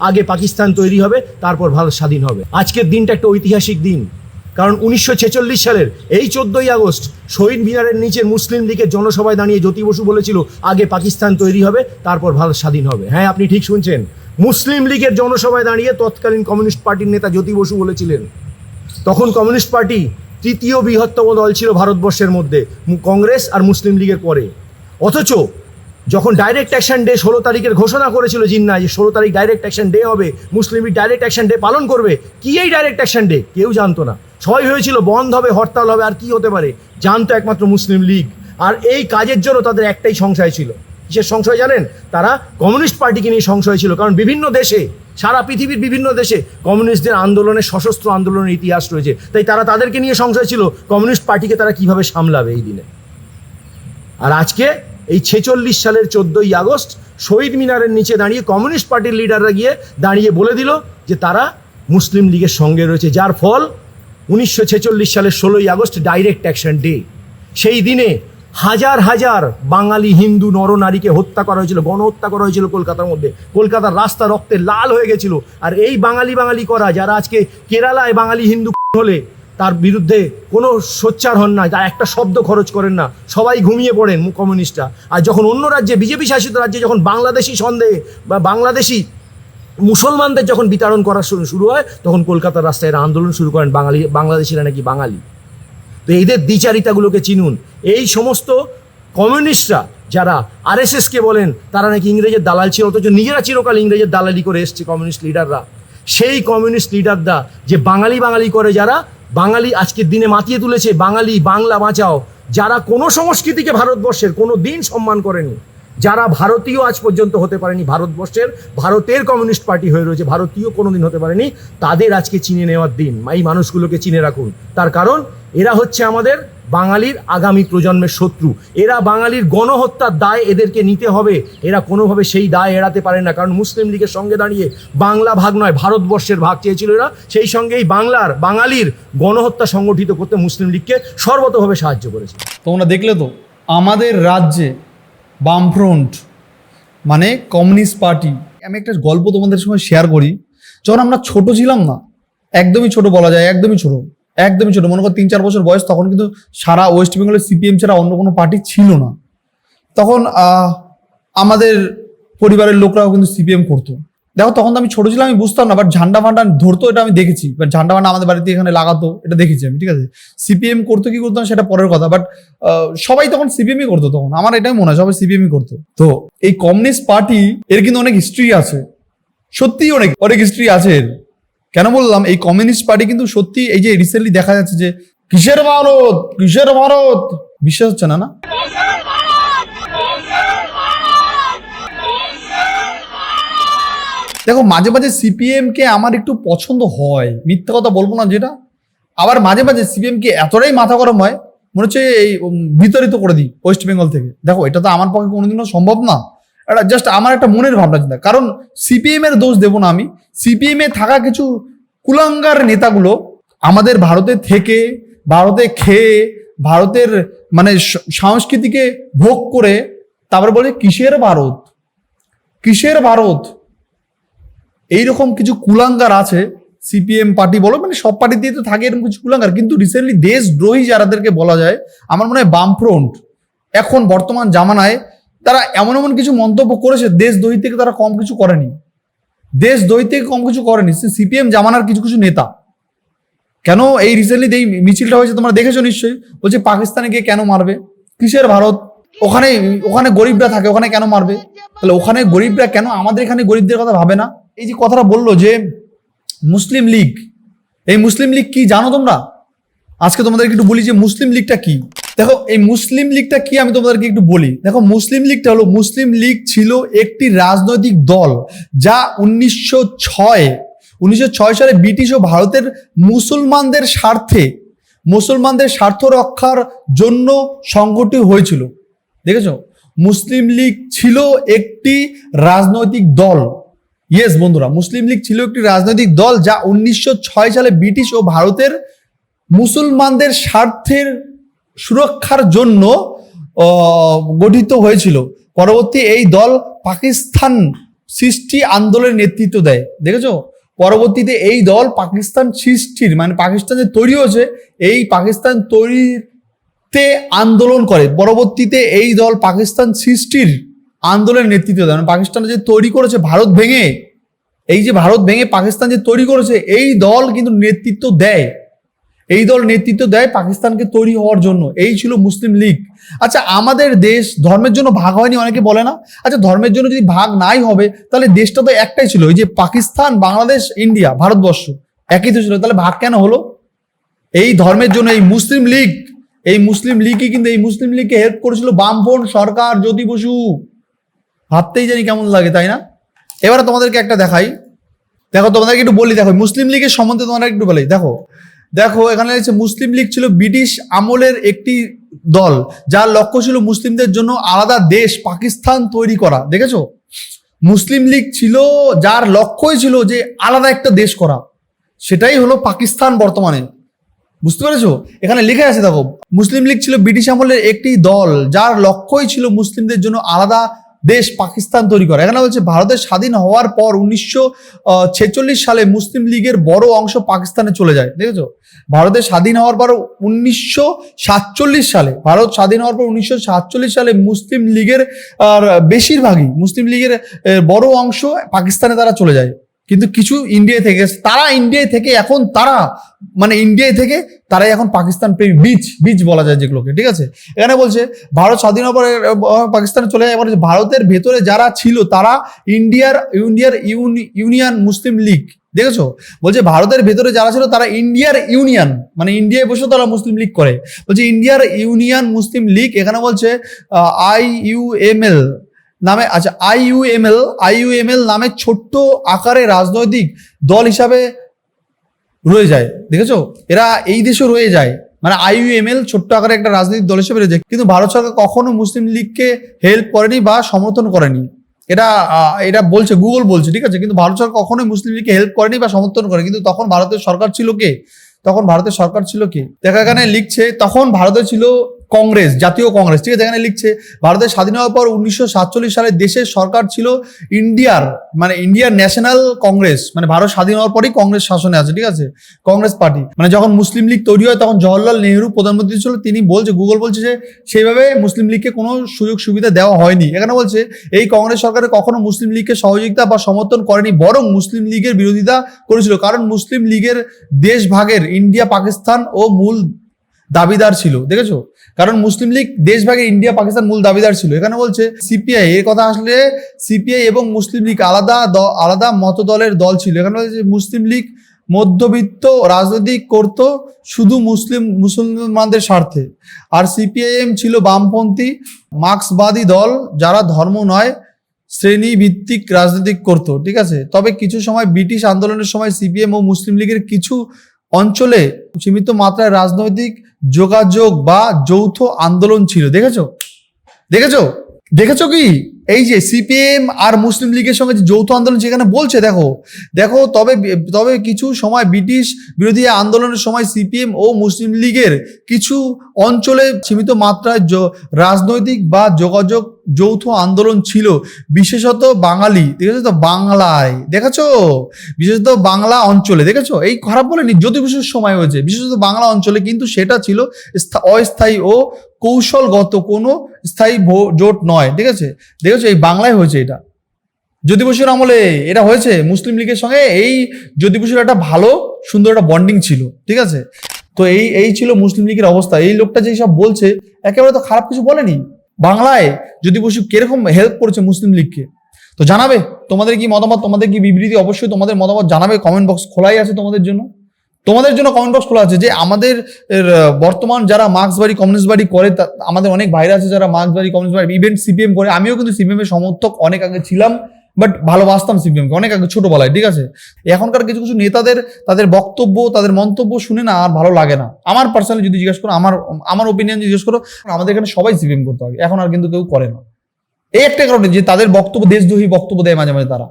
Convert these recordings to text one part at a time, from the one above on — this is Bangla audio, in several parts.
আগে পাকিস্তান তৈরি হবে, তারপর ভারত স্বাধীন হবে। আজকের দিনটা একটা ঐতিহাসিক দিন, কারণ উনিশশো ছেচল্লিশ সালের এই চোদ্দই আগস্ট শহীদ মিনারের নিচে মুসলিম লীগের জনসভায় দাঁড়িয়ে জ্যোতি বসু বলেছিল, আগে পাকিস্তান তৈরি হবে, তারপর ভারত স্বাধীন হবে। হ্যাঁ আপনি ঠিক শুনছেন। মুসলিম লীগের জনসভায় দাঁড়িয়ে তৎকালীন কমিউনিস্ট পার্টির নেতা জ্যোতি বসু বলেছিলেন, তখন কমিউনিস্ট পার্টি তৃতীয় বৃহত্তম দল ছিল ভারতবর্ষের মধ্যে, কংগ্রেস আর মুসলিম লীগের পরে। অথচ যখন ডাইরেক্ট অ্যাকশন ডে ষোলো তারিখের ঘোষণা করেছিল জিন্না যে ষোলো তারিখ ডাইরেক্ট অ্যাকশন ডে হবে, মুসলিম ডাইরেক্ট অ্যাকশন ডে পালন করবে, কি এই ডাইরেক্ট অ্যাকশন ডে কেউ জানতো না। সবাই হয়েছিল বন্ধ হবে, হরতাল হবে, আর কি হতে পারে? জানতো একমাত্র মুসলিম লীগ। আর এই কাজের জন্য তাদের একটাই সংশয় ছিল। কিসের সংশয় জানেন? তারা কমিউনিস্ট পার্টিকে নিয়ে সংশয় ছিল। কারণ বিভিন্ন দেশে, সারা পৃথিবীর বিভিন্ন দেশে কমিউনিস্টদের আন্দোলনের সশস্ত্র আন্দোলনের ইতিহাস রয়েছে। তাই তারা তাদেরকে নিয়ে সংশয় ছিল, কমিউনিস্ট পার্টিকে তারা কীভাবে সামলাবে এই দিনে? আর আজকে এই ছেচল্লিশ সালের চোদ্দই আগস্ট শহীদ মিনারের নিচে দাঁড়িয়ে কমিউনিস্ট পার্টির লিডাররা গিয়ে দাঁড়িয়ে বলে দিল যে তারা মুসলিম লীগের সঙ্গে রয়েছে, যার ফল উনিশশো ছেচল্লিশ সালের ষোলোই আগস্ট ডাইরেক্ট অ্যাকশন ডে সেই দিনে হাজার হাজার বাঙালি হিন্দু নরনারীকে হত্যা করা হয়েছিল, গণহত্যা করা হয়েছিল কলকাতার মধ্যে। কলকাতার রাস্তা রক্তে লাল হয়ে গেছিল। আর এই বাঙালি বাঙালি করা, যারা আজকে কেরালায় বাঙালি হিন্দু হলে তার বিরুদ্ধে কোনো সোচ্চার হন না তার একটা শব্দ খরচ করেন না। সবাই ঘুমিয়ে পড়েন কমিউনিস্টরা। আর যখন অন্য রাজ্যে, বিজেপি শাসিত রাজ্যে যখন বাংলাদেশি সন্দেহে বা বাংলাদেশি মুসলমানদের যখন বিতাড়ন করা শুরু শুরু হয়, তখন কলকাতার রাস্তায় এরা আন্দোলন শুরু করেন, বাঙালি, বাংলাদেশিরা নাকি বাঙালি। তো এদের দ্বিচারিতাগুলোকে চিনুন। এই সমস্ত কমিউনিস্টরা যারা আরএসএসকে বলেন, তারা নাকি ইংরেজের দালাল ছিল, অথচ নিজেরা চিরকাল ইংরেজের দালালি করে এসছে কমিউনিস্ট লিডাররা। সেই কমিউনিস্ট লিডাররা যে বাঙালি বাঙালি করে যারা বাঙালি আজকের দিনে মাতিয়ে তুলেছে, বাঙালি, বাংলা বাঁচাও। যারা কোনো সংস্কৃতিকে ভারতবর্ষের কোনো দিন সম্মান করেনি। যারা ভারতীয় আজ পর্যন্ত হতে পারেনি, ভারতবর্ষের, ভারতের কমিউনিস্ট পার্টি হয়ে রয়েছে, ভারতীয় কোনো দিন হতে পারেনি। তাদের আজকে চিনে নেওয়ার দিন। এই মানুষগুলোকে চিনে রাখুন। তার কারণ, এরা হচ্ছে আমাদের বাঙালির আগামী প্রজন্মের শত্রু। এরা বাঙালির গণহত্যার দায় এদেরকে নিতে হবে। এরা কোনোভাবে সেই দায় এড়াতে পারে না। কারণ মুসলিম লীগের সঙ্গে দাঁড়িয়ে বাংলা ভাগ নয়, ভারতবর্ষের ভাগ চেয়েছিল এরা। সেই সঙ্গে এই বাংলার, বাঙালির গণহত্যা সংগঠিত করতে মুসলিম লীগকে সর্বতভাবে সাহায্য করেছে। তোমরা দেখলে তো, আমাদের রাজ্যে বামফ্রন্ট মানে কমিউনিস্ট পার্টি, আমি একটা গল্প তোমাদের সঙ্গে শেয়ার করি। যখন আমরা ছোট ছিলাম না। একদমই ছোট বলা যায়, একদমই ছোট। একদমই ছোট। মনে করো তিন চার বছর বয়স, তখন কিন্তু সারা ওয়েস্ট বেঙ্গলের সিপিএম ছাড়া অন্য কোনো পার্টি ছিল না। তখন আমাদের পরিবারের লোকরাও কিন্তু সিপিএম করতো। দেখো, তখন তো আমি ছোট ছিলাম, আমি বুঝতাম না বাট ঝান্ডা ফান্ডা ধরতো, এটা আমি দেখেছি। বাট ঝান্ডা ফান্ডা আমাদের বাড়িতে এখানে লাগাতো, এটা দেখেছি আমি, ঠিক আছে? সিপিএম করতো কি করতো না, সেটা পরের কথা। বাট সবাই তখন সিপিএমই করতো তখন। আমার এটাই মনে হয়, সবাই সিপিএমই করতো। তো, এই কমিউনিস্ট পার্টি, এর কিন্তু অনেক হিস্ট্রি আছে। সত্যিই অনেক অনেক হিস্ট্রি আছে এর। কেন বললাম? এই কমিউনিস্ট পার্টি কিন্তু সত্যি এই যে রিসেন্টলি দেখা যাচ্ছে যে কিসের ভারত? কিসের ভারত? বিশ্বাস হচ্ছে না না? দেখো মাঝে মাঝে সিপিএম কে আমার একটু পছন্দ হয়। মিথ্যা কথা বলব না যেটা। আবার মাঝে মাঝে সিপিএম কে এতটাই মাথা গরম হয় মনে হচ্ছে এই উম, বিতাড়িত করে দিই ওয়েস্ট বেঙ্গল থেকে। দেখো এটা তো আমার পক্ষে কোনোদিনও সম্ভব না। এটা জাস্ট আমার একটা মনের ভাবনা চিন্তা। কারণ সিপিএম এর দোষ দেবো না আমি। সিপিএম এ থাকা কিছু কুলাঙ্গার নেতাগুলো আমাদের ভারতে থেকে, ভারতে খেয়ে, ভারতের মানে সংস্কৃতিকে ভোগ করে, তারপর বলে কিসের ভারত? কিসের ভারত? এইরকম কিছু কুলাঙ্গার আছে সিপিএম পার্টি বলো মানে সব পার্টিতেই তো থাকে এরকম কিছু কুলাঙ্গার। কিন্তু রিসেন্টলি দেশদ্রোহী যারাদেরকে বলা যায়, আমার মনে হয় বামফ্রন্ট। এখন বর্তমান জামানায় তারা এমন এমন কিছু মন্তব্য করেছে দেশদ্রোহী থেকে তারা কম কিছু করেনি। দেশদ্রোহী থেকে কম কিছু করেনি সিপিএম, জামানার কিছু কিছু নেতা। কেন এই রিসেন্টলি এই মিছিলটা হয়েছে তোমরা দেখেছ নিশ্চয়ই? বলছে পাকিস্তানে গিয়ে কেন মারবে? কিসের ভারত? ওখানে ওখানে গরিবরা থাকে, ওখানে কেন মারবে? তাহলে ওখানে গরিবরা কেন? আমাদের এখানে গরিবদের কথা ভাবে না? এই যে কথাটা বলল যে মুসলিম লীগ, এই মুসলিম লীগ কি জানো তোমরা? আজকে তোমাদেরকে একটু বলি যে মুসলিম লীগটা কি? দেখো, এই মুসলিম লীগটা কি আমি তোমাদেরকে একটু বলি? দেখো, মুসলিম লীগটা হলো, মুসলিম লীগ ছিল একটি রাজনৈতিক দল যা উনিশশো ছয়, উনিশশো সালে ব্রিটিশ ও ভারতের মুসলমানদের স্বার্থে, মুসলমানদের স্বার্থ রক্ষার জন্য সংগঠিত হয়েছিল। দেখেছ? মুসলিম লীগ ছিল একটি রাজনৈতিক দল। ইয়েস বন্ধুরা, মুসলিম লীগ ছিল একটি রাজনৈতিক দল যা উনিশশো ছয় সালে ব্রিটিশ ও ভারতের মুসলমানদের স্বার্থের সুরক্ষার জন্য গঠিত হয়েছিল। পরবর্তী এই দল পাকিস্তান সৃষ্টি আন্দোলনের নেতৃত্ব দেয়। দেখেছ? পরবর্তীতে এই দল পাকিস্তান সৃষ্টির মানে পাকিস্তান যে তৈরি হয়েছে, এই পাকিস্তান তৈরিতে আন্দোলন করে। পরবর্তীতে এই দল পাকিস্তান সৃষ্টির আন্দোলনের নেতৃত্ব দেয়। মানে পাকিস্তান যে তৈরি করেছে, ভারত ভেঙে, এই যে ভারত ভেঙে পাকিস্তান যে তৈরি করেছে, এই দল কিন্তু নেতৃত্ব দেয়। এই দল নেতৃত্ব দেয় পাকিস্তানকে তৈরি হওয়ার জন্য। এই ছিল মুসলিম লীগ। আচ্ছা আমাদের দেশ ধর্মের জন্য ভাগ হয়নি, অনেকে বলে না। আচ্ছা ধর্মের জন্য যদি ভাগ নাই হবে, তাহলে দেশটা তো একটাই ছিল। ওই যে পাকিস্তান, বাংলাদেশ, ইন্ডিয়া, ভারতবর্ষ একই তো ছিল। তাহলে ভাগ কেন হলো? এই ধর্মের জন্য এই মুসলিম লীগ, এই মুসলিম লীগই কিন্তু এই মুসলিম লীগকে হেল্প করেছিল বামফ্রন্ট সরকার জ্যোতি বসু। ভাবতেই জানি কেমন লাগে, তাই না? এবারে তোমাদেরকে একটা দেখাই। দেখো, তোমাদেরকে একটু বলি, দেখো, মুসলিম লীগের সম্বন্ধে তোমাদের একটু বলি। দেখো দেখো, এখানে রয়েছে মুসলিম লীগ ছিল ব্রিটিশ আমলের একটি দল, যার লক্ষ্য ছিল মুসলিমদের জন্য আলাদা দেশ পাকিস্তান তৈরি করা, দেখেছ? মুসলিম লীগ ছিল, যার লক্ষ্যই ছিল যে আলাদা একটা দেশ করা, সেটাই হলো পাকিস্তান বর্তমানে, বুঝতে পেরেছ? এখানে লিখে আছে, দেখো, মুসলিম লীগ ছিল ব্রিটিশ আমলের একটি দল, যার লক্ষ্যই ছিল মুসলিমদের জন্য আলাদা দেশ পাকিস্তান তৈরি করে। এখানে বলছে ভারতের স্বাধীন হওয়ার পর উনিশশো ছেচল্লিশ সালে মুসলিম লীগের বড় অংশ পাকিস্তানে চলে যায়। দেখেছ? ভারতের স্বাধীন হওয়ার পর উনিশশো সাতচল্লিশ সালে, ভারত স্বাধীন হওয়ার পর উনিশশো সাতচল্লিশ সালে মুসলিম লীগের বেশিরভাগই মুসলিম লীগের বড় অংশ পাকিস্তানে তারা চলে যায়। কিন্তু কিছু ইন্ডিয়া থেকে, তারা ইন্ডিয়ায় থেকে এখন তারা মানে ইন্ডিয়ায় থেকে তারাই এখন পাকিস্তান প্রেমী বীজ বীজ বলা যায় যেগুলোকে, ঠিক আছে? এখানে বলছে, ভারত স্বাধীন পরে পাকিস্তানে চলে যায় ভারতের ভেতরে যারা ছিল, তারা ইন্ডিয়ার ইন্ডিয়ার ইউনি- ইউনিয়ন মুসলিম লীগ দেখেছ? বলছে ভারতের ভেতরে যারা ছিল, তারা ইন্ডিয়ার ইউনিয়ন মানে ইন্ডিয়ায় বসে তারা মুসলিম লীগ করে। বলছে ইন্ডিয়ার ইউনিয়ন মুসলিম লীগ এখানে বলছে আই ইউ এম এল নামে আচ্ছা I U M L I U M L নামে ছোট্ট আকারে রাজনৈতিক দল হিসাবে রয়ে যায়, দেখেছ? এরা এই দেশে রয়ে যায়। মানে আইইউএমএল ছোট্ট আকারে একটা রাজনৈতিক দল হিসেবে রয়েছে কিন্তু ভারত সরকার কখনো মুসলিম লীগকে হেল্প করেনি বা সমর্থন করেনি। এটা এটা বলছে গুগল বলছে, ঠিক আছে? কিন্তু ভারত সরকার কখনোই মুসলিম লীগকে হেল্প করেনি বা সমর্থন করে কিন্তু তখন ভারতের সরকার ছিল কে? তখন ভারতের সরকার ছিল কে? দেখা এখানে লিখছে, তখন ভারতে ছিল কংগ্রেস, জাতীয় কংগ্রেস, ঠিক আছে? এখানে লিখছে, ভারতের স্বাধীন হওয়ার পর উনিশশো সাতচল্লিশ সালে দেশের সরকার ছিল ইন্ডিয়ার মানে ইন্ডিয়ার ন্যাশনাল কংগ্রেস মানে ভারত স্বাধীন হওয়ার পরই কংগ্রেস শাসনে আছে, ঠিক আছে? কংগ্রেস পার্টি। মানে যখন মুসলিম লীগ তৈরি হয়, তখন জওয়াহরলাল নেহরু প্রধানমন্ত্রী ছিল, তিনি বলছে, গুগল বলছে যে সেইভাবে মুসলিম লীগকে কোনো সুযোগ সুবিধা দেওয়া হয়নি। এখানে বলছে, এই কংগ্রেস সরকারে কখনো মুসলিম লীগকে সহযোগিতা বা সমর্থন করেনি, বরং মুসলিম লীগের বিরোধিতা করেছিল। কারণ মুসলিম লীগের দেশ ভাগের ইন্ডিয়া, পাকিস্তান ও মূল দাবিদার ছিল, দেখেছ? কারণ মুসলিম লীগ দেশভাগে ইন্ডিয়া, পাকিস্তান মূল দাবিদার ছিল। এখানে বলছে, সিপিআই, এর কথা আসলে সিপিআই এবং মুসলিম লীগ আলাদা আলাদা মতদলের দল ছিল। এখানে বলছে, মুসলিম লীগ মধ্যবিত্ত, রাজনৈতিক করত শুধু মুসলিম, মুসলমানদের স্বার্থে। আর সিপিআইএম ছিল বামপন্থী, মার্ক্সবাদী দল, যারা ধর্ম নয় শ্রেণি ভিত্তিক রাজনৈতিক করত, ঠিক আছে? তবে কিছু সময় ব্রিটিশ আন্দোলনের সময় সিপিএম ও মুসলিম লীগের কিছু অঞ্চলে সীমিত মাত্রায় রাজনৈতিক যোগাযোগ বা যৌথ আন্দোলন ছিল। দেখেছ? দেখেছ? দেখেছ কি? এই যে সিপিএম আর মুসলিম লীগের সঙ্গে যে যৌথ আন্দোলন যেখানে বলছে, দেখো দেখো, তবে তবে কিছু সময় ব্রিটিশ বিরোধী আন্দোলনের সময় সিপিএম ও মুসলিম লীগের কিছু অঞ্চলে সীমিত মাত্রায় রাজনৈতিক বা যোগাযোগ যৌথ আন্দোলন ছিল। বিশেষত বাঙালি দেখেছ তো বাংলায়, দেখেছ? বিশেষত বাংলা অঞ্চলে, দেখেছ? এই খারাপ বলেনি জ্যোতিষের সময় হয়েছে। বিশেষত বাংলা অঞ্চলে কিন্তু সেটা ছিল অস্থায়ী ও কৌশলগত কোনো স্থায়ী জোট নয়, ঠিক আছে? দেখেছ? এই বাংলায় হয়েছে এটা। জ্যোতি বসুর আমলে এটা হয়েছে, মুসলিম লীগের সঙ্গে এই জ্যোতি বসুর একটা ভালো, সুন্দর একটা বন্ডিং ছিল, ঠিক আছে? তো এই এই ছিল মুসলিম লীগের অবস্থা। এই লোকটা যে সব বলছে, একেবারে তো খারাপ কিছু বলেনি। বাংলায় জ্যোতি বসু কীরকম হেল্প করেছে মুসলিম লীগকে? তো জানাবে? তোমাদের কি মতামত? তোমাদের কি বিবৃতি? অবশ্যই তোমাদের মতামত জানাবে। কমেন্ট বক্স খোলাই আছে তোমাদের জন্য। তোমাদের জন্য কমেন্ট বক্স খোলা আছে যে আমাদের বর্তমান যারা মার্ক্সবাড়ি কমিউনিস্ট বাড়ি করে আমাদের অনেক ভাইরা আছে যারা মার্ক্সবাড়ি কমিউনিস্ট বাড়ি ইভেন্ট সিপিএম করে। আমিও কিন্তু সিপিএম এর সমর্থক, অনেক আগে ছিলাম বাট ভালোবাসতাম সিপিএম কে, অনেক আগে, ছোটবেলায়, ঠিক আছে? এখনকার কিছু কিছু নেতাদের, তাদের বক্তব্য, তাদের মন্তব্য শুনে না আর ভালো লাগে না। আমার পার্সোনালি যদি জিজ্ঞেস করো, আমার আমার ওপিনিয়ন জিজ্ঞেস করো, আমাদের এখানে সবাই সিপিএম করতে হবে এখন আর কিন্তু কেউ করে না। এই একটা কারণে যে তাদের বক্তব্য, দেশদ্রোহী বক্তব্য দেয় মাঝে মাঝে তারা।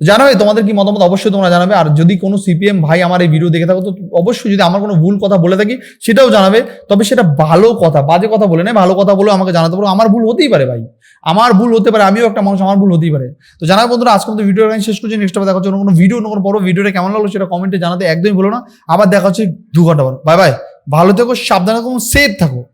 জানাবে, তোমাদের কি মতামত? অবশ্যই তোমরা জানাবে। আর যদি কোনো সিপিএম ভাই আমার এই ভিডিও দেখে থাকো, তো অবশ্যই যদি আমার কোনো ভুল কথা বলে থাকি, সেটাও জানাবে। তবে সেটা ভালো কথা, বাজে কথা বলে নেই ভালো কথা বলে আমাকে জানাতে পারো। আমার ভুল হতেই পারে ভাই। আমার ভুল হতে পারে, আমিও একটা মানুষ, আমার ভুল হতেই পারে। তো জানাই বন্ধুরা, আজকে মতো ভিডিও শেষ করছি। নেক্সট দেখা হচ্ছে কোনো ভিডিও কোনো বড় ভিডিওটা কেমন লাগল সেটা কমেন্টে জানাতে একদমই ভুলো না। আবার দেখা হচ্ছে দু ঘণ্টা পর। বাই বাই ভালো থেকো, সাবধানে থাকো সেফ থাকো।